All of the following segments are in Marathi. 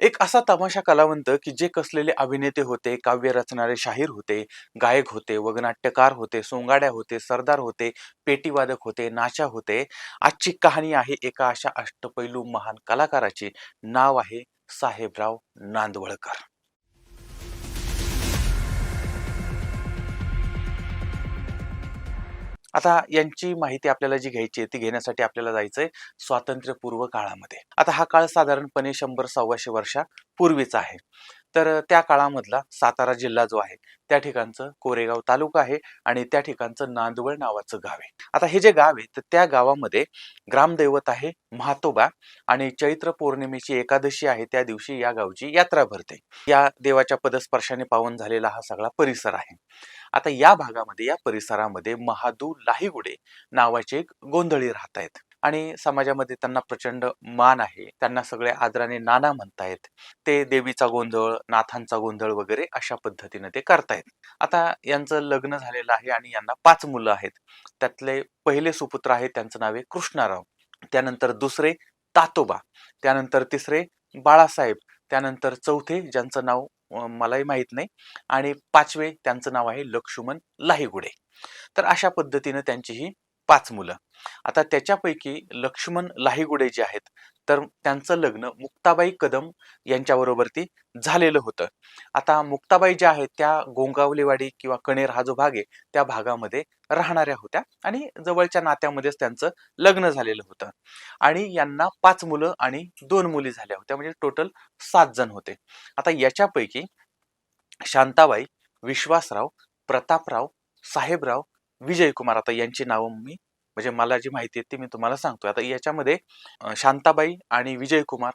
एक असा तमाशा कलावंत की जे कसलेले अभिनेते होते, काव्य रचणारे शाहीर होते, गायक होते, वगनाट्यकार होते, सोंगाड्या होते, सरदार होते, पेटीवादक होते, नाचा होते. आजची कहाणी आहे एका अशा अष्टपैलू महान कलाकाराची. नाव आहे साहेबराव नांदवळकर. आता यांची माहिती आपल्याला जी घ्यायची आहे ती घेण्यासाठी आपल्याला जायचंय स्वातंत्र्यपूर्व काळामध्ये. आता हा काळ साधारणपणे शंभर सव्वाशे वर्षापूर्वीचा आहे. तर त्या काळामधला सातारा जिल्हा जो आहे त्या ठिकाणचं कोरेगाव तालुका आहे आणि त्या ठिकाणचं नांदवळ नावाचं गाव आहे. आता हे जे गाव आहे तर त्या गावामध्ये ग्रामदैवत आहे म्हातोबा आणि चैत्र पौर्णिमेची एकादशी आहे त्या दिवशी या गावची यात्रा भरते. या देवाच्या पदस्पर्शाने पावन झालेला हा सगळा परिसर आहे. आता या भागामध्ये या परिसरामध्ये महादू लाहीगुडे नावाचे एक गोंधळी राहत आहेत आणि समाजामध्ये त्यांना प्रचंड मान आहे. त्यांना सगळे आदराने नाना म्हणतायत. ते देवीचा गोंधळ, नाथांचा गोंधळ वगैरे अशा पद्धतीने ते करतायत. आता यांचं लग्न झालेलं आहे आणि यांना पाच मुलं आहेत. त्यातले पहिले सुपुत्र आहेत त्यांचं नाव आहे कृष्णाराव. त्यानंतर दुसरे तातोबा, त्यानंतर तिसरे बाळासाहेब, त्यानंतर चौथे ज्यांचं नाव मलाही माहीत नाही आणि पाचवे त्यांचं नाव आहे लक्ष्मण लाहीगुडे. तर अशा पद्धतीनं त्यांची ही पाच मुलं. आता त्याच्यापैकी लक्ष्मण लाहीगुडे जे आहेत तर त्यांचं लग्न मुक्ताबाई कदम यांच्याबरोबरती झालेलं होतं. आता मुक्ताबाई ज्या आहेत त्या गोंगावलेवाडी किंवा कणेर हा जो भाग आहे त्या भागामध्ये राहणाऱ्या होत्या आणि जवळच्या नात्यामध्येच त्यांचं लग्न झालेलं होतं आणि यांना पाच मुलं आणि दोन मुली झाल्या होत्या म्हणजे टोटल सात जण होते. आता याच्यापैकी शांताबाई, विश्वासराव, प्रतापराव, साहेबराव, विजयकुमार आता यांची नावं मी म्हणजे मला जी माहिती आहे ती मी तुम्हाला सांगतोय. आता याच्यामध्ये शांताबाई आणि विजयकुमार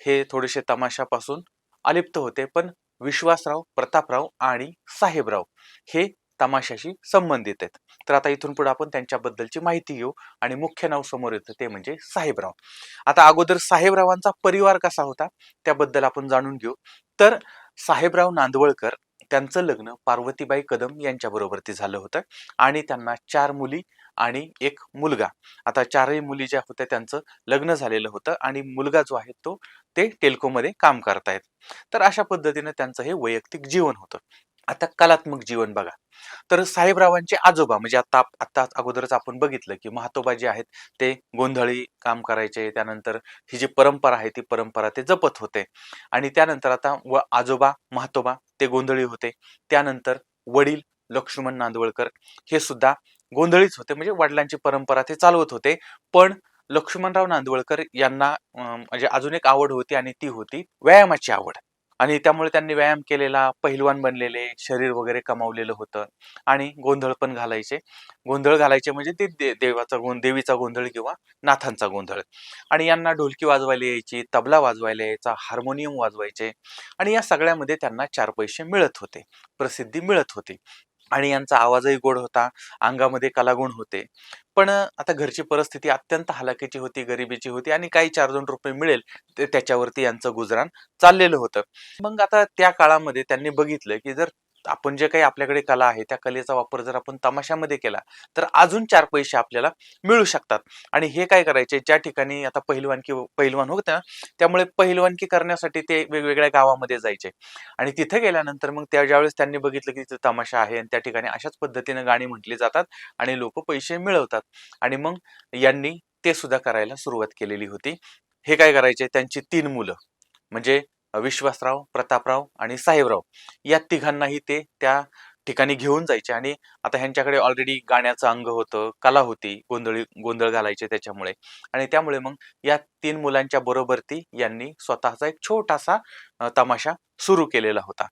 हे थोडेसे तमाशापासून अलिप्त होते. पण विश्वासराव, प्रतापराव आणि साहेबराव हे तमाशाशी संबंधित आहेत. तर आता इथून पुढे आपण त्यांच्याबद्दलची माहिती घेऊ आणि मुख्य नाव समोर येतं ते म्हणजे साहेबराव. आता अगोदर साहेबरावांचा परिवार कसा होता त्याबद्दल आपण जाणून घेऊ. तर साहेबराव नांदवळकर त्यांचं लग्न पार्वतीबाई कदम यांच्याबरोबरती झालं होतं आणि त्यांना चार मुली आणि एक मुलगा. आता चारही मुली ज्या होत्या त्यांचं लग्न झालेलं होतं आणि मुलगा जो आहे तो ते टेल्कोमध्ये काम करतायत. तर अशा पद्धतीने त्यांचं हे वैयक्तिक जीवन होतं. आता कलात्मक जीवन बघा. तर साहेबरावांचे आजोबा म्हणजे आता आता अगोदरच आपण बघितलं की महातोबा जे आहेत ते गोंधळी काम करायचे. त्यानंतर ही जी परंपरा आहे ती परंपरा ते जपत होते आणि त्यानंतर आता व आजोबा महातोबा ते गोंधळी होते. त्यानंतर वडील लक्ष्मण नांदवळकर हे सुद्धा गोंधळीच होते म्हणजे वडिलांची परंपरा ते चालवत होते. पण लक्ष्मणराव नांदवळकर यांना म्हणजे अजून एक आवड होती आणि ती होती व्यायामाची आवड आणि त्यामुळे त्यांनी व्यायाम केलेला, पहिलवान बनलेले, शरीर वगैरे कमावलेलं होतं आणि गोंधळ पण घालायचे. गोंधळ घालायचे म्हणजे ते दे देवाचा गों देवीचा गोंधळ किंवा नाथांचा गोंधळ आणि यांना ढोलकी वाजवायला यायची, तबला वाजवायला यायचा, हार्मोनियम वाजवायचे आणि या सगळ्यामध्ये त्यांना चार पैसे मिळत होते. प्रसिद्धी मिळत होती आणि यांचा आवाजही गोड होता. अंगामध्ये कलागुण होते. पण आता घरची परिस्थिती अत्यंत हलाखीची होती, गरिबीची होती आणि काही 4-2 रुपये मिळेल ते त्याच्यावरती यांचं गुजराण चाललेलं होतं. मग आता त्या काळामध्ये त्यांनी बघितलं की जर आपण जे काही आपल्याकडे कला आहे त्या कलेचा वापर जर आपण तमाशामध्ये केला तर अजून चार पैसे आपल्याला मिळू शकतात. आणि हे काय करायचे ज्या ठिकाणी आता पहिलवानकी पहिलवान होते ना त्यामुळे पहिलवानकी करण्यासाठी ते वेगवेगळ्या गावामध्ये जायचे. आणि तिथे गेल्यानंतर मग त्या ज्यावेळेस त्यांनी बघितलं की तिथे तमाशा आहे आणि त्या ठिकाणी अशाच पद्धतीने गाणी म्हटली जातात आणि लोक पैसे मिळवतात. आणि मग यांनी ते सुद्धा करायला सुरुवात केलेली होती. हे काय करायचे त्यांची तीन मुलं. म्हणजे विश्वासराव, प्रतापराव आणि साहेबराव या तिघांनाही ते त्या ठिकाणी घेऊन जायचे. आणि आता ह्यांच्याकडे ऑलरेडी गाण्याचं अंग होतं, कला होती, गोंधळी गोंधळ घालायचे त्याच्यामुळे. आणि त्यामुळे मग या तीन मुलांच्या बरोबर ती यांनी स्वतःचा एक छोटासा तमाशा सुरू केलेला होता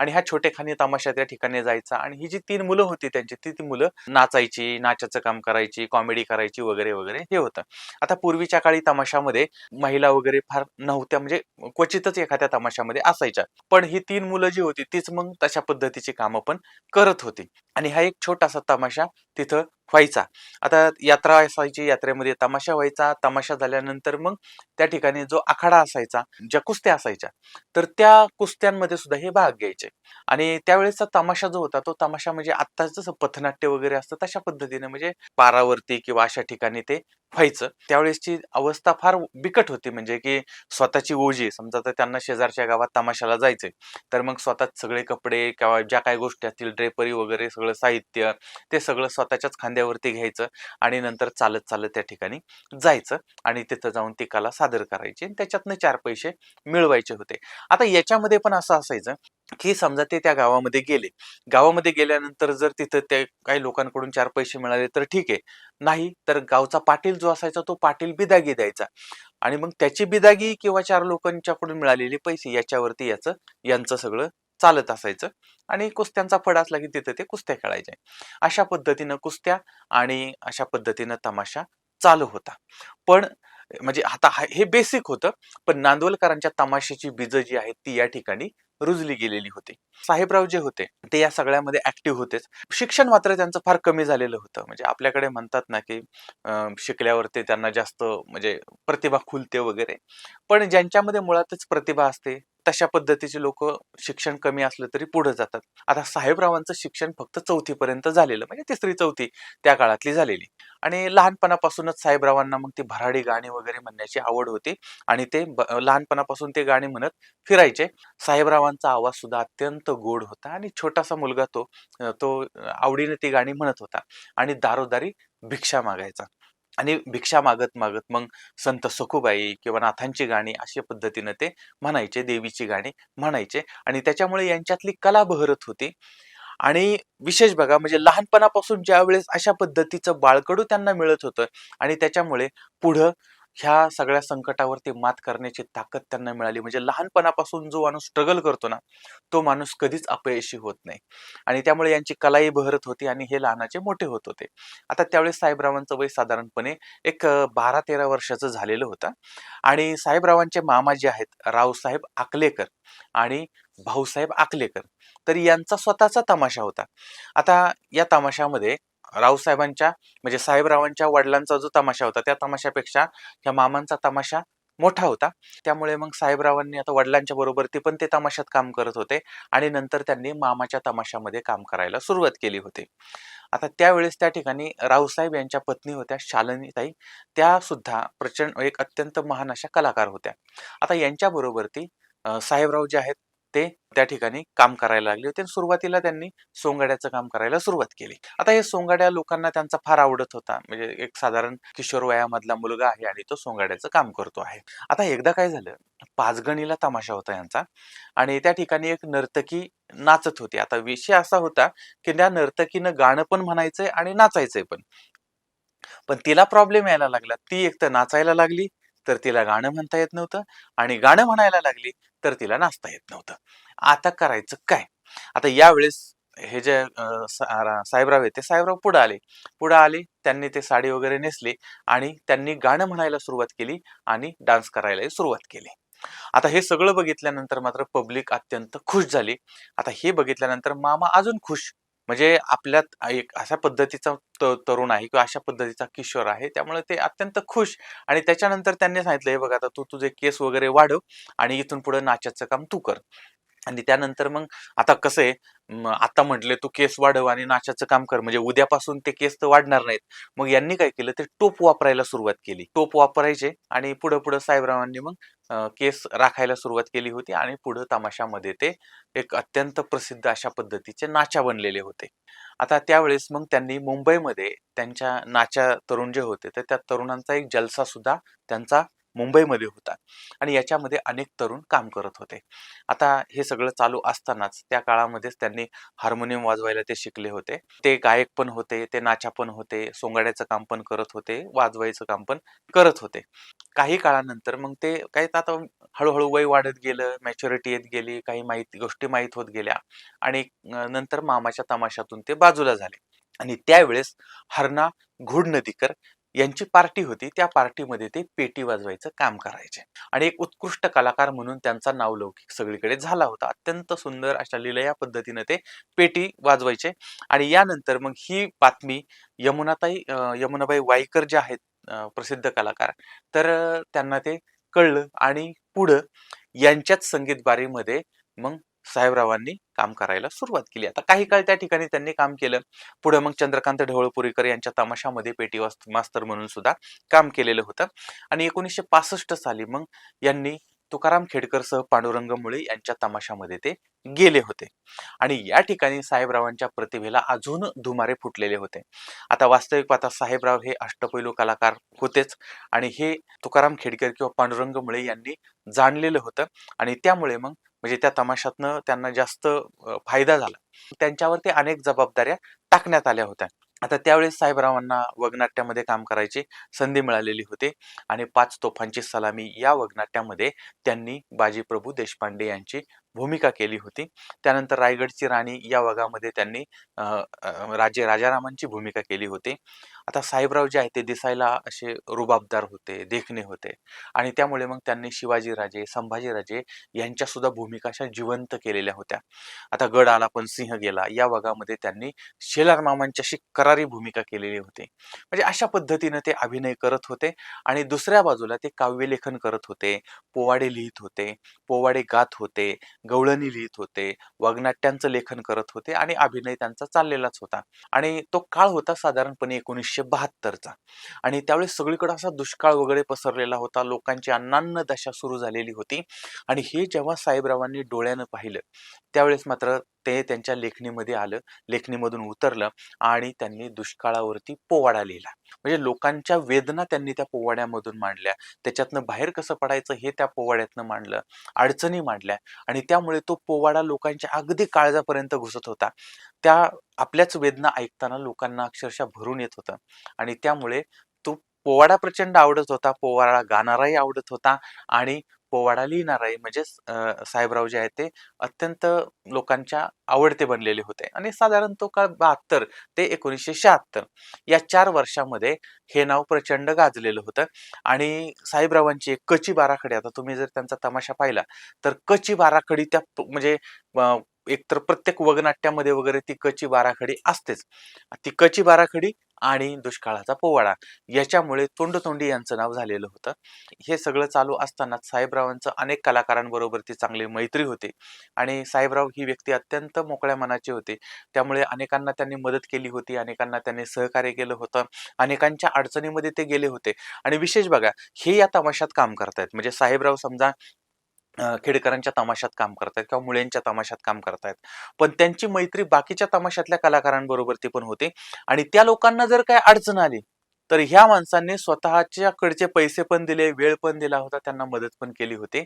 आणि ह्या छोटेखानी तमाशा त्या ठिकाणी जायचा आणि ही जी तीन मुलं होती त्यांची ती ती मुलं नाचायची, नाचाचं काम करायची, कॉमेडी करायची वगैरे, वगैरे हे होतं. आता पूर्वीच्या काळी तमाशामध्ये महिला वगैरे फार नव्हत्या म्हणजे क्वचितच एखाद्या तमाशामध्ये असायच्या. पण ही तीन मुलं जी होती तीच मग तशा पद्धतीची कामं पण करत होती आणि हा एक छोटासा तमाशा तिथं व्हायचा. आता यात्रा असायची, यात्रेमध्ये तमाशा व्हायचा. तमाशा झाल्यानंतर मग त्या ठिकाणी जो आखाडा असायचा, ज्या कुस्त्या असायच्या, तर त्या कुस्त्यांमध्ये सुद्धा हे भाग घ्यायचे आणि त्यावेळेसचा तमाशा जो होता तो तमाशा म्हणजे आत्ताच जसं पथनाट्य वगैरे असतं तशा पद्धतीने म्हणजे पारावरती किंवा अशा ठिकाणी ते व्हायचं त्यावेळेसची अवस्था फार बिकट होती म्हणजे की स्वतःची ओझी समजा तर त्यांना शेजारच्या गावात तमाशाला जायचंय तर मग स्वतःच सगळे कपडे किंवा ज्या काही गोष्टी असतील ड्रेपरी वगैरे सगळं साहित्य ते सगळं स्वतः स्वतःच्याच खांद्यावरती घ्यायचं आणि नंतर चालत चालत त्या ठिकाणी जायचं आणि तिथं जाऊन ती कला सादर करायची आणि त्याच्यातनं चार पैसे मिळवायचे होते. आता याच्यामध्ये पण असं असायचं की समजा ते त्या गावामध्ये गेले. गावामध्ये गेल्यानंतर जर तिथं ते काही लोकांकडून चार पैसे मिळाले तर ठीक आहे. नाही तर गावचा पाटील जो असायचा तो पाटील बिदागी द्यायचा आणि मग त्याची बिदागी किंवा चार लोकांच्याकडून मिळालेले पैसे याच्यावरती याचं यांचं सगळं चालत असायचं. आणि कुस्त्यांचा फड असला की तिथं ते कुस्त्या खेळायचे. अशा पद्धतीनं कुस्त्या आणि अशा पद्धतीनं तमाशा चालू होता. पण म्हणजे आता हे बेसिक होतं पण नांदवलकरांच्या तमाशाची बीज जी आहेत ती या ठिकाणी रुजली गेलेली होती. साहेबराव जे होते ते या सगळ्यामध्ये ऍक्टिव्ह होतेच. शिक्षण मात्र त्यांचं फार कमी झालेलं होतं. म्हणजे आपल्याकडे म्हणतात ना की शिकल्यावर ते त्यांना जास्त म्हणजे प्रतिभा खुलते वगैरे. पण ज्यांच्यामध्ये मुळातच प्रतिभा असते तशा पद्धतीचे लोक शिक्षण कमी असलं तरी पुढे जातात. आता साहेबरावांचं शिक्षण फक्त चौथी पर्यंत झालेलं म्हणजे तिसरी चौथी त्या काळातली झालेली. आणि लहानपणापासूनच साहेबरावांना मग ती भराडी गाणी वगैरे म्हणण्याची आवड होती. आणि ते ब- लहानपणापासून ते गाणी म्हणत फिरायचे. साहेबरावांचा आवाज सुद्धा अत्यंत गोड होता आणि छोटासा मुलगा तो तो आवडीने ती गाणी म्हणत होता. आणि दारोदारी भिक्षा मागायचा. आणि भिक्षा मागत मागत मग संत सखुबाई किंवा नाथांची गाणी अशा पद्धतीनं ते म्हणायचे देवीची गाणी म्हणायचे आणि त्याच्यामुळे यांच्यातली कला बहरत होती. आणि विशेष बघा म्हणजे लहानपणापासून ज्यावेळेस अशा पद्धतीचं बाळकडू त्यांना मिळत होतं आणि त्याच्यामुळे पुढं ह्या सगळ्या संकटावरती मात करण्याची ताकद त्यांना मिळाली. म्हणजे लहानपणापासून जो माणूस स्ट्रगल करतो ना तो माणूस कधीच अपयशी होत नाही. आणि त्यामुळे यांची कलाही बहरत होती आणि हे लहानाचे मोठे होत होते. आता त्यावेळेस साहेबरावांचं वय साधारणपणे एक बारा तेरा वर्षाचं झालेलं होतं. आणि साहेबरावांचे मामा जे आहेत रावसाहेब आकलेकर आणि भाऊसाहेब आकलेकर तर यांचा स्वतःचा तमाशा होता. आता या तमाशामध्ये रावसाहेबांच्या म्हणजे साहेबरावांच्या वडिलांचा जो तमाशा होता त्या तमाशापेक्षा ह्या मामांचा तमाशा मोठा होता. त्यामुळे मग साहेबरावांनी आता वडिलांच्या बरोबर ते पण ते तमाशात काम करत होते आणि नंतर त्यांनी मामाच्या तमाशामध्ये काम करायला सुरुवात केली होती. आता त्यावेळेस त्या ठिकाणी रावसाहेब यांच्या पत्नी होत्या शालनीताई. त्या सुद्धा प्रचंड एक अत्यंत महान अशा कलाकार होत्या. आता यांच्याबरोबर ती साहेबराव जे आहेत ते त्या ठिकाणी काम करायला लागले होते. आणि सुरुवातीला त्यांनी सोंगाड्याचं काम करायला सुरुवात केली. आता हे सोंगाड्या लोकांना त्यांचा फार आवडत होता. म्हणजे एक साधारण किशोर वयामधला मुलगा आहे आणि तो सोंगाड्याचं काम करतो आहे. आता एकदा काय झालं? पाचगणीला तमाशा होता यांचा. आणि त्या ठिकाणी एक नर्तकी नाचत होती. आता विषय असा होता की त्या नर्तकीनं गाणं पण म्हणायचंय आणि नाचायचंय पण. पण तिला प्रॉब्लेम यायला लागला. ती एक तर नाचायला लागली. तर तिला गाणं म्हणता येत नव्हतं आणि गाणं म्हणायला लागली तर तिला नाचता येत नव्हतं. आता करायचं काय? आता यावेळेस हे जे साहेबराव येते ते साहेबराव पुढे आले. पुढे आले त्यांनी ते साडी वगैरे नेसली आणि त्यांनी गाणं म्हणायला सुरुवात केली आणि डान्स करायलाही सुरुवात केली. आता हे सगळं बघितल्यानंतर मात्र पब्लिक अत्यंत खुश झाली. आता हे बघितल्यानंतर मामा अजून खुश. म्हणजे आपल्यात एक अशा पद्धतीचा त- तरुण आहे किंवा अशा पद्धतीचा किशोर आहे. त्यामुळे ते अत्यंत खुश आणि त्याच्यानंतर त्यांनी सांगितलं हे बघ आता तू तुझे केस वगैरे वाढव आणि इथून पुढे नाचाचं काम तू कर. आणि त्यानंतर मग आता कसं आहे आता म्हटले तू केस वाढव आणि नाचाचं काम कर. म्हणजे उद्यापासून ते केस तर वाढणार नाहीत. मग यांनी काय केलं? ते टोप वापरायला सुरुवात केली. टोप वापरायचे आणि पुढं पुढं साहेबरावांनी मग केस राखायला सुरुवात केली होती आणि पुढं तमाशामध्ये ते एक अत्यंत प्रसिद्ध अशा पद्धतीचे नाचा बनलेले होते. आता त्यावेळेस मग त्यांनी मुंबईमध्ये त्यांच्या नाच्या तरुण जे होते तर त्या तरुणांचा एक जलसा सुद्धा त्यांचा मुंबईमध्ये होता आणि याच्यामध्ये अनेक तरुण काम करत होते. आता हे सगळं चालू असतानाच त्या काळामध्येच त्यांनी हार्मोनियम वाजवायला ते शिकले होते. ते गायक पण होते ते नाचा पण होते सोंगाड्याचं काम पण करत होते वाजवायचं काम पण करत होते. काही काळानंतर मग ते काही आता हळूहळू वय वाढत गेलं मॅच्युरिटी येत गेली काही माहिती गोष्टी माहीत होत गेल्या. आणि नंतर मामाच्या तमाशातून ते बाजूला झाले. आणि त्यावेळेस हरणा घुडनदीकर यांची पार्टी होती. त्या पार्टीमध्ये ते पेटी वाजवायचं काम करायचे. आणि एक उत्कृष्ट कलाकार म्हणून त्यांचा नावलौकिक सगळीकडे झाला होता. अत्यंत सुंदर अशा लिलया पद्धतीने ते पेटी वाजवायचे. आणि यानंतर मग ही बातमी यमुनाताई यमुनाबाई वाईकर जे आहेत प्रसिद्ध कलाकार तर त्यांना ते कळलं. आणि पुढं यांच्याच संगीत बारीमध्ये मग साहेबरावांनी काम करायला सुरुवात केली. आता काही काळ त्या ठिकाणी त्यांनी काम केलं. पुढे मग चंद्रकांत ढवळपुरीकर यांच्या तमाशामध्ये पेटी मास्तर म्हणून सुद्धा काम केलेलं होतं. आणि एकोणीसशे पासष्ट साली मग यांनी तुकाराम खेडकर सह पांडुरंग मुळे यांच्या तमाशामध्ये ते गेले होते. आणि या ठिकाणी साहेबरावांच्या प्रतिभेला अजून धुमारे फुटलेले होते. आता वास्तविक पाहता साहेबराव हे अष्टपैलू कलाकार होतेच. आणि हे तुकाराम खेडकर किंवा पांडुरंग मुळे यांनी जाणलेलं होतं. आणि त्यामुळे मग म्हणजे त्या तमाशातनं त्यांना जास्त फायदा झाला. त्यांच्यावरती अनेक जबाबदाऱ्या टाकण्यात आल्या होत्या. आता त्यावेळेस साहेबरावांना वगनाट्यामध्ये काम करायची संधी मिळालेली होती आणि पाच तोफांची सलामी या वगनाट्यामध्ये त्यांनी बाजीप्रभू देशपांडे यांची भूमिका केली होती. त्यानंतर रायगडची राणी या वगामध्ये त्यांनी राजे राजारामांची भूमिका केली होती. आता साहेबराव जे आहे ते दिसायला असे रुबाबदार होते देखणे होते. आणि त्यामुळे मग त्यांनी शिवाजीराजे संभाजीराजे यांच्या सुद्धा भूमिका अशा जिवंत केलेल्या होत्या. आता गड आला पण सिंह गेला या भागामध्ये त्यांनी शेलार मामांच्याशी करारी भूमिका केलेली होती. म्हणजे अशा पद्धतीनं ते अभिनय करत होते आणि दुसऱ्या बाजूला ते काव्यलेखन करत होते पोवाडे लिहित होते पोवाडे गात होते गवळणी लिहित होते वगनाट्यांचं लेखन करत होते आणि अभिनय त्यांचा चाललेलाच होता. आणि तो काळ होता साधारणपणे एकोणीसशे बहात्तरचा आणि त्यावेळेस सगळीकडे असा दुष्काळ वगैरे पसरलेला होता. लोकांची अन्नान्न दशा सुरू झालेली होती. आणि हे जेव्हा साहेबरावांनी डोळ्यानं पाहिलं त्यावेळेस मात्र ते त्यांच्या लेखणीमध्ये आलं. लेखणीमधून उतरलं आणि त्यांनी दुष्काळावरती पोवाडा लिहिला. म्हणजे लोकांच्या वेदना त्यांनी त्या पोवाड्यामधून मांडल्या. त्याच्यातनं बाहेर कसं पडायचं हे त्या पोवाड्यातनं मांडलं. अडचणी मांडल्या आणि त्यामुळे तो पोवाडा लोकांच्या अगदी काळजापर्यंत घुसत होता. त्या आपल्याच वेदना ऐकताना लोकांना अक्षरशः भरून येत होतं आणि त्यामुळे तो पोवाडा प्रचंड आवडत होता. पोवाडा गाणाराही आवडत होता आणि पोवाडा लिहिणाराही म्हणजे साहेबराव जे आहेत ते अत्यंत लोकांच्या आवडते बनलेले होते. आणि साधारण तो काळ बहात्तर ते एकोणीसशे शहात्तर या चार वर्षामध्ये हे नाव प्रचंड गाजलेलं होतं. आणि साहेबरावांची एक कची बाराखडी आता तुम्ही जर त्यांचा तमाशा पाहिला तर कची बाराखडी त्या म्हणजे एकतर प्रत्येक वगनाट्यामध्ये वगैरे ती कची बाराखडी असतेच. ती कची बाराखडी आणि दुष्काळाचा पोवाडा याच्यामुळे तोंडतोंडी यांचं नाव झालेलं होतं. हे सगळं चालू असतानाच साहेबरावांचं अनेक कलाकारांबरोबर ती चांगली मैत्री होती आणि साहेबराव ही व्यक्ती अत्यंत मोकळ्या मनाची होती. त्यामुळे अनेकांना त्यांनी मदत केली होती अनेकांना त्यांनी सहकार्य केलं होतं अनेकांच्या अडचणीमध्ये ते गेले होते. आणि विशेष बघा हे या तमाशात काम करतायत. म्हणजे साहेबराव समजा खेडेकरांच्या तमाशात काम करतायत किंवा मुळ्यांच्या तमाशात काम करतायत. पण त्यांची मैत्री बाकीच्या तमाशातल्या कलाकारांबरोबर ती पण होते. आणि त्या लोकांना जर काय अडचण आली तर ह्या माणसांनी स्वतःच्याकडचे पैसे पण दिले वेळ पण दिला होता त्यांना मदत पण केली होती.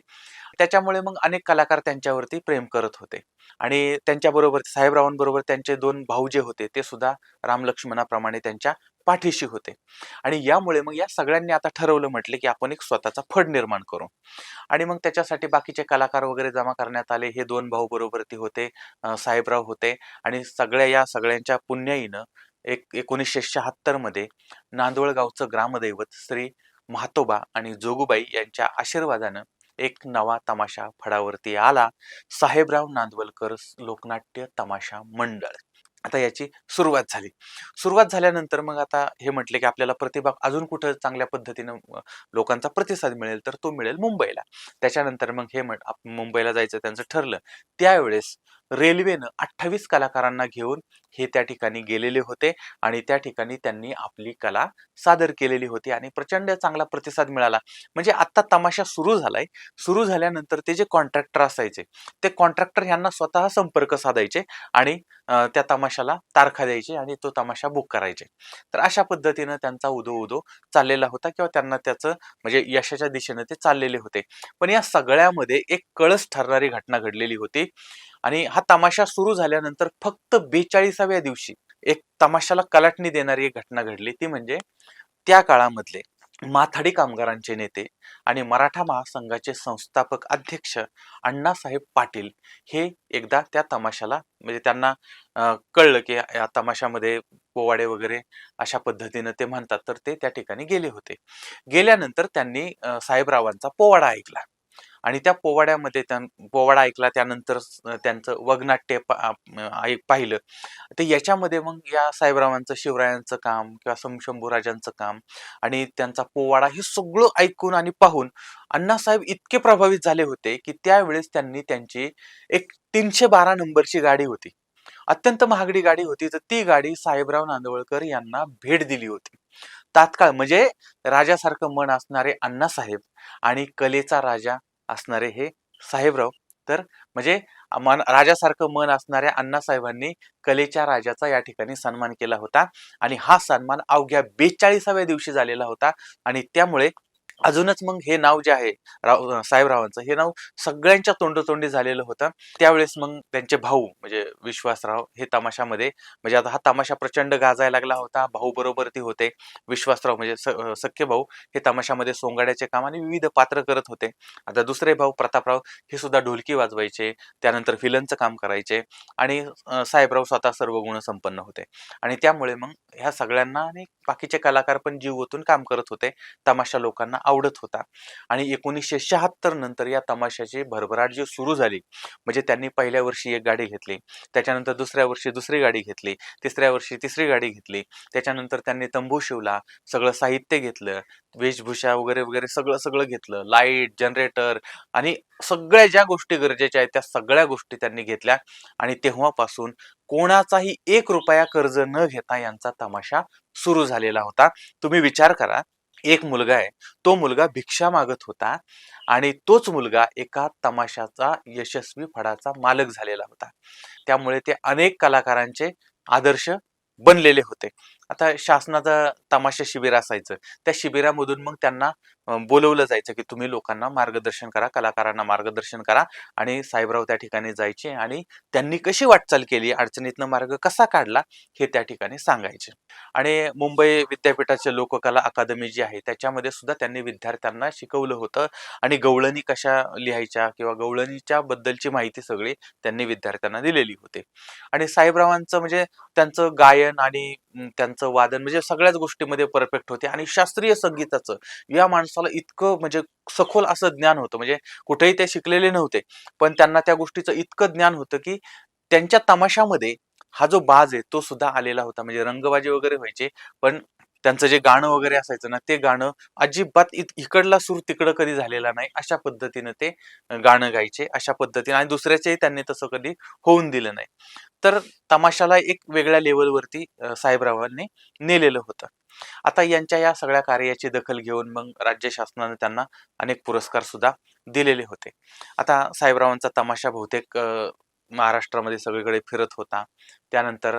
त्याच्यामुळे मग अनेक कलाकार त्यांच्यावरती प्रेम करत होते. आणि त्यांच्याबरोबर साहेबरावांबरोबर त्यांचे दोन भाऊ जे होते ते सुद्धा रामलक्ष्मणाप्रमाणे त्यांच्या पाठीशी होते. आणि यामुळे मग या सगळ्यांनी आता ठरवलं म्हटले की आपण एक स्वतःचा फड निर्माण करू. आणि मग त्याच्यासाठी बाकीचे कलाकार वगैरे जमा करण्यात आले. हे दोन भाऊ बरोबर ते होते साहेबराव होते. आणि सगळ्या या सगळ्यांच्या पुण्याईनं एक एकोणीसशे शहात्तरमध्ये नांदोळ गावचं ग्रामदैवत श्री म्हातोबा आणि जोगुबाई यांच्या आशीर्वादानं एक नवा तमाशा फडावरती आला. साहेबराव नांदवलकर लोकनाट्य तमाशा मंडळ. आता याची सुरुवात झाली. सुरुवात झाल्यानंतर मग आता हे म्हटले की आपल्याला प्रतिभा अजून कुठं चांगल्या पद्धतीनं लोकांचा प्रतिसाद मिळेल तर तो मिळेल मुंबईला. त्याच्यानंतर मग हे म्हण मुंबईला जायचं त्यांचं ठरलं. त्यावेळेस रेल्वेनं अठ्ठावीस कलाकारांना घेऊन हे त्या ठिकाणी गेलेले होते आणि त्या ठिकाणी त्यांनी आपली कला सादर केलेली होती आणि प्रचंड चांगला प्रतिसाद मिळाला. म्हणजे आत्ता तमाशा सुरू झालाय. सुरू झाल्यानंतर ते जे कॉन्ट्रॅक्टर असायचे ते कॉन्ट्रॅक्टर यांना स्वतः संपर्क साधायचे आणि त्या तमाशाला तारखा द्यायचे आणि तो तमाशा बुक करायचे. तर अशा पद्धतीनं त्यांचा उदो उदो चाललेला होता किंवा त्यांना त्याचं म्हणजे यशाच्या दिशेनं ते चाललेले होते. पण या सगळ्यामध्ये एक कळस ठरणारी घटना घडलेली होती. आणि हा तमाशा सुरू झाल्यानंतर फक्त बेचाळीसाव्या दिवशी एक तमाशाला कलाटणी देणारी एक घटना घडली. ती म्हणजे त्या काळामधले माथाडी कामगारांचे नेते आणि मराठा महासंघाचे संस्थापक अध्यक्ष अण्णासाहेब पाटील हे एकदा त्या तमाशाला म्हणजे त्यांना कळलं की या तमाशामध्ये पोवाडे वगैरे अशा पद्धतीनं ते म्हणतात. तर ते त्या ठिकाणी गेले होते. गेल्यानंतर त्यांनी साहेबरावांचा पोवाडा ऐकला. आणि त्या पोवाड्यामध्ये त्या पोवाडा ऐकला त्यानंतर त्यांचं वगनाट्य पा- ऐक पाहिलं. तर याच्यामध्ये मग या साहेबरावांचं शिवरायांचं काम किंवा शंभूराजांचं काम आणि त्यांचा पोवाडा हे सगळं ऐकून आणि पाहून अण्णासाहेब इतके प्रभावित झाले होते की त्यावेळेस त्यांनी त्यांची एक तीनशे बारा नंबरची गाडी होती. अत्यंत महागडी गाडी होती. तर ती गाडी साहेबराव नांदवळकर यांना भेट दिली होती. तात्काळ म्हणजे राजासारखं मन असणारे अण्णासाहेब आणि कलेचा राजा असणारे हे साहेबराव. तर म्हणजे मन राजासारखं मन असणाऱ्या अण्णासाहेबांनी कलेच्या राजाचा या ठिकाणी सन्मान केला होता. आणि हा सन्मान अवघ्या बेचाळीसाव्या दिवशी झालेला होता. आणि त्यामुळे अजूनच मग हे नाव जे आहे राव साहेबरावांचं हे नाव सगळ्यांच्या तोंडोतोंडी झालेलं होतं. त्यावेळेस मग त्यांचे भाऊ म्हणजे विश्वासराव हे तमाशामध्ये म्हणजे आता हा तमाशा प्रचंड गाजायला लागला होता. भाऊ बरोबर ती होते. विश्वासराव म्हणजे स- सख्खे भाऊ हे तमाशामध्ये सोंगाड्याचे काम आणि विविध पात्र करत होते. आता दुसरे भाऊ प्रतापराव हे सुद्धा ढोलकी वाजवायचे. त्यानंतर फिलनचं काम करायचे. आणि साहेबराव स्वतः सर्व गुण संपन्न होते. आणि त्यामुळे मग ह्या सगळ्यांना आणि बाकीचे कलाकार पण जीव ओतून काम करत होते. तमाशा लोकांना आवडत होता. आणि एकोणीसशे शहात्तर नंतर या तमाशाची भरभराट जी सुरू झाली म्हणजे त्यांनी पहिल्या वर्षी एक गाडी घेतली त्याच्यानंतर दुसऱ्या वर्षी दुसरी गाडी घेतली तिसऱ्या वर्षी तिसरी गाडी घेतली त्याच्यानंतर त्यांनी तंबू शिवला सगळं साहित्य घेतलं वेशभूषा वगैरे वगैरे सगळं सगळं घेतलं लाइट जनरेटर आणि सगळ्या ज्या गोष्टी गरजेच्या आहेत त्या सगळ्या गोष्टी त्यांनी घेतल्या. आणि तेव्हापासून कोणाचाही एक रुपया कर्ज न घेता यांचा तमाशा सुरू झालेला होता. तुम्ही विचार करा एक मुलगा आहे. तो मुलगा भिक्षा मागत होता आणि तोच मुलगा एका तमाशाचा यशस्वी फडाचा मालक झालेला होता. त्यामुळे ते अनेक कलाकारांचे आदर्श बनलेले होते. आता शासनाचं तमाशा शिबिर असायचं. त्या शिबिरामधून मग त्यांना बोलवलं जायचं की तुम्ही लोकांना मार्गदर्शन करा कलाकारांना मार्गदर्शन करा आणि साहेबराव त्या ठिकाणी जायचे आणि त्यांनी कशी वाटचाल केली अडचणीतनं मार्ग कसा काढला हे त्या ठिकाणी सांगायचे. आणि मुंबई विद्यापीठाचे लोककला अकादमी जी आहे त्याच्यामध्ये सुद्धा त्यांनी विद्यार्थ्यांना शिकवलं होतं आणि गवळणी कशा लिहायच्या किंवा गवळणीच्या बद्दलची माहिती सगळी त्यांनी विद्यार्थ्यांना दिलेली होती. आणि साहेबरावांचं म्हणजे त्यांचं गायन आणि त्यां त्यांचं वादन म्हणजे सगळ्याच गोष्टीमध्ये परफेक्ट होते आणि शास्त्रीय संगीताचं. या माणसाला इतकं म्हणजे सखोल असं ज्ञान होतं. म्हणजे कुठेही ते शिकलेले नव्हते. पण त्यांना त्या गोष्टीचं इतकं ज्ञान होतं की त्यांच्या तमाशामध्ये हा जो बाज आहे तो सुद्धा आलेला होता. म्हणजे रंगबाजी वगैरे व्हायचे पण त्यांचं जे गाणं वगैरे असायचं ना ते गाणं अजिबात इकडला सूर तिकडं कधी झालेला नाही अशा पद्धतीनं ते गाणं गायचे अशा पद्धतीने आणि दुसऱ्याचेही त्यांनी तसं कधी होऊन दिलं नाही. तर तमाशाला एक वेगळ्या लेवलवरती साहेबरावांनी नेलेलं होतं. आता यांच्या या सगळ्या कार्याची दखल घेऊन मग राज्य शासनाने त्यांना अनेक पुरस्कार सुद्धा दिलेले होते. आता साहेबरावांचा तमाशा बहुतेक महाराष्ट्रामध्ये सगळीकडे फिरत होता. त्यानंतर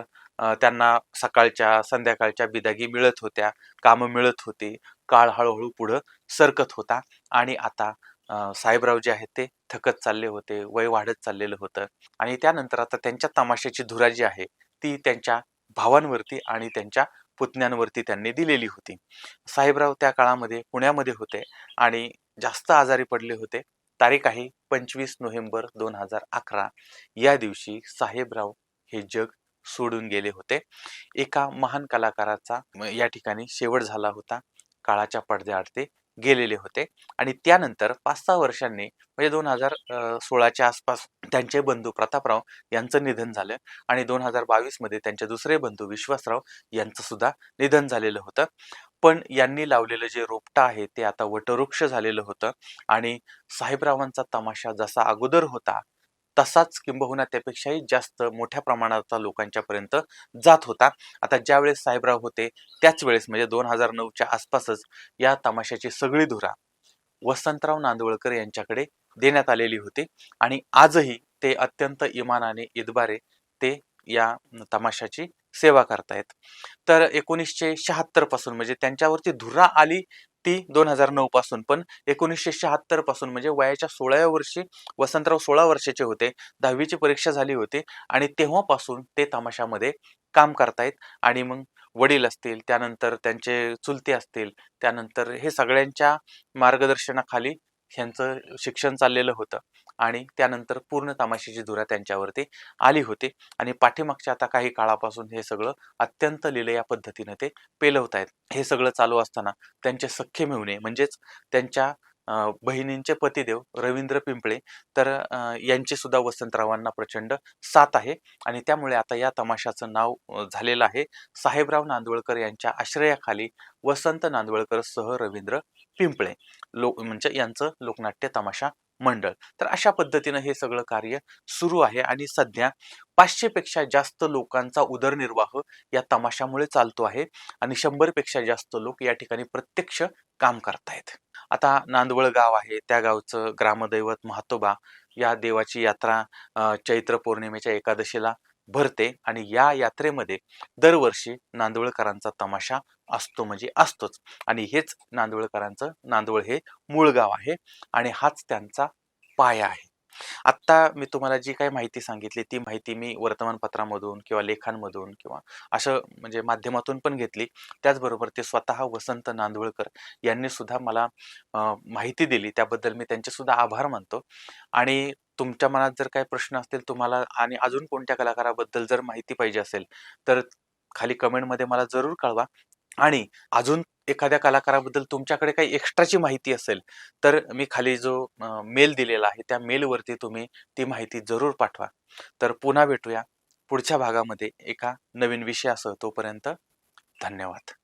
त्यांना सकाळच्या संध्याकाळच्या बिदागी मिळत होत्या. कामं मिळत होती. काळ हळूहळू पुढं सरकत होता. आणि आता साहेबराव जे आहेत ते थकत चालले होते वय वाढत चाललेलं होतं आणि त्यानंतर आता त्यांच्या तमाशाची धुरा जी आहे ती त्यांच्या भावांवरती आणि त्यांच्या पुतण्यांवरती त्यांनी दिलेली होती. साहेबराव त्या काळामध्ये पुण्यामध्ये होते आणि जास्त आजारी पडले होते. तारीख आहे पंचवीस नोव्हेंबर दोन हजार अकरा. या दिवशी साहेबराव हे जग सोडून गेले होते. एका महान कलाकाराचा या ठिकाणी शेवट झाला होता. काळाच्या पडद्याआड ते गेलेले होते. आणि त्यानंतर पाच सहा वर्षांनी म्हणजे दोन हजार सोळाच्या आसपास त्यांचे बंधू प्रतापराव यांचं निधन झालं. आणि दोन हजार बावीसमध्ये त्यांचे दुसरे बंधू विश्वासराव यांचं सुद्धा निधन झालेलं होतं. पण यांनी लावलेलं जे रोपटं आहे ते आता वटवृक्ष झालेलं होतं. आणि साहेबरावांचा तमाशा जसा अगोदर होता तसाच किंबहुना त्यापेक्षाही जास्त मोठ्या प्रमाणात लोकांच्या पर्यंत जात होता. आता ज्यावेळेस साहेबराव होते त्याच वेळेस म्हणजे दोन हजार नऊच्या आसपासच या तमाशाची सगळी धुरा वसंतराव नांदवळकर यांच्याकडे देण्यात आलेली होती आणि आजही ते अत्यंत इमानाने इदबारे ते या तमाशाची सेवा करतायत. तर एकोणीसशे शहात्तरपासून म्हणजे त्यांच्यावरती धुरा आली ती दोन हजार नऊ पासून. पण एकोणीसशे शहात्तरपासून म्हणजे वयाच्या सोळाव्या वर्षी वसंतराव सोळा वर्षाचे होते. दहावीची परीक्षा झाली होती आणि तेव्हापासून ते तमाशामध्ये काम करतायत आणि मग वडील असतील त्यानंतर त्यांचे चुलते असतील त्यानंतर हे सगळ्यांच्या मार्गदर्शनाखाली ह्यांचं शिक्षण चाललेलं होतं. आणि त्यानंतर पूर्ण तमाशाची धुरा त्यांच्यावरती आली होती. आणि पाठीमागच्या आता काही काळापासून हे सगळं अत्यंत लिलया पद्धतीने ते पेलवत आहेत हे सगळं चालू असताना त्यांचे सख्खे मिळणे म्हणजेच त्यांच्या बहिणींचे पतिदेव रवींद्र पिंपळे तर अ, यांची सुद्धा वसंतरावांना प्रचंड साथ आहे. आणि त्यामुळे आता या तमाशाचं नाव झालेलं आहे. साहेबराव नांदवळकर यांच्या आश्रयाखाली वसंत नांदवळकर सह रवींद्र पिंपळे. लोक म्हणजे यांचं लोकनाट्य तमाशा मंडळ. तर अशा पद्धतीनं हे सगळं कार्य सुरू आहे आणि सध्या पाचशेपेक्षा जास्त लोकांचा उदरनिर्वाह या तमाशामुळे चालतो आहे आणि शंभरपेक्षा जास्त लोक या ठिकाणी प्रत्यक्ष काम करतायत. आता नांदवळ गाव आहे त्या गावचं ग्रामदैवत महातोबा या देवाची यात्रा चैत्र पौर्णिमेच्या एकादशीला भरते आणि या यात्रेमध्ये दरवर्षी नांदवळकरांचा तमाशा असतो म्हणजे असतोच. आणि हेच नांदवळकरांचं नांदवळ हे मूळ गाव आहे आणि हाच त्यांचा पाया आहे. आत्ता मी तुम्हाला जी काही माहिती सांगितली ती माहिती मी वर्तमानपत्रामधून किंवा लेखांमधून किंवा असं म्हणजे माध्यमातून पण घेतली. त्याचबरोबर ते स्वतः वसंत नांदवळकर यांनी सुद्धा मला माहिती दिली. त्याबद्दल मी त्यांचे सुद्धा आभार मानतो. आणि तुमच्या मनात जर काही प्रश्न असतील तुम्हाला आणि अजून कोणत्या कलाकाराबद्दल जर माहिती पाहिजे असेल तर खाली कमेंटमध्ये मला जरूर कळवा. आणि अजून एखाद्या कलाकाराबद्दल तुमच्याकडे काही एक्स्ट्राची माहिती असेल तर मी खाली जो मेल दिलेला आहे त्या मेलवरती तुम्ही ती माहिती जरूर पाठवा. तर पुन्हा भेटूया पुढच्या भागामध्ये एका नवीन विषयासह तोपर्यंत धन्यवाद.